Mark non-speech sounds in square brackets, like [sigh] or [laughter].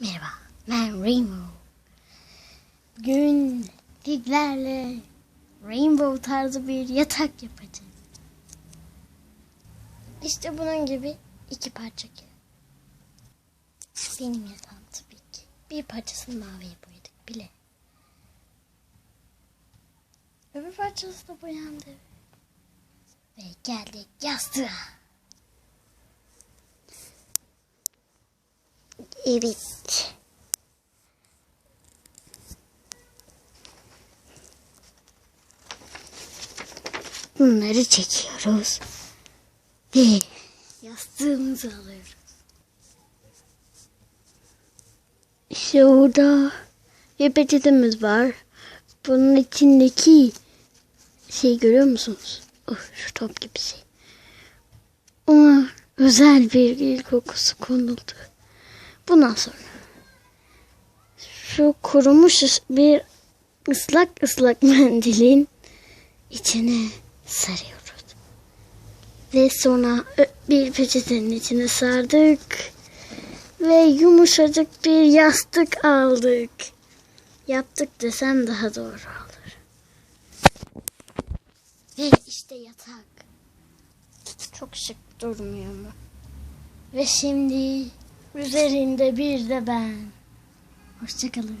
Merhaba, ben Rainbow. Bugün sizlerle Rainbow tarzı bir yatak yapacağız. İşte bunun gibi iki parça. Benim yatağım tabii ki. Bir parçasını maviye boyadık bile. Öbür parçası da boyandı. Ve geldik yastığa. Evet. Bunları çekiyoruz. Ve yastığımızı alıyoruz. İşte orada bir peçetemiz var. Bunun içindeki şey görüyor musunuz? Oh, şu top gibi şey. Ona özel bir gül kokusu konuldu. Bundan sonra şu kurumuş bir ıslak ıslak [laughs] mendilin içine sarıyoruz. Ve sonra bir peçetenin içine sardık. Ve yumuşacık bir yastık aldık. Yaptık desem daha doğru olur. Ve işte yatak. Çok şık durmuyor mu? Ve şimdi üzerinde bir de ben. Hoşçakalın.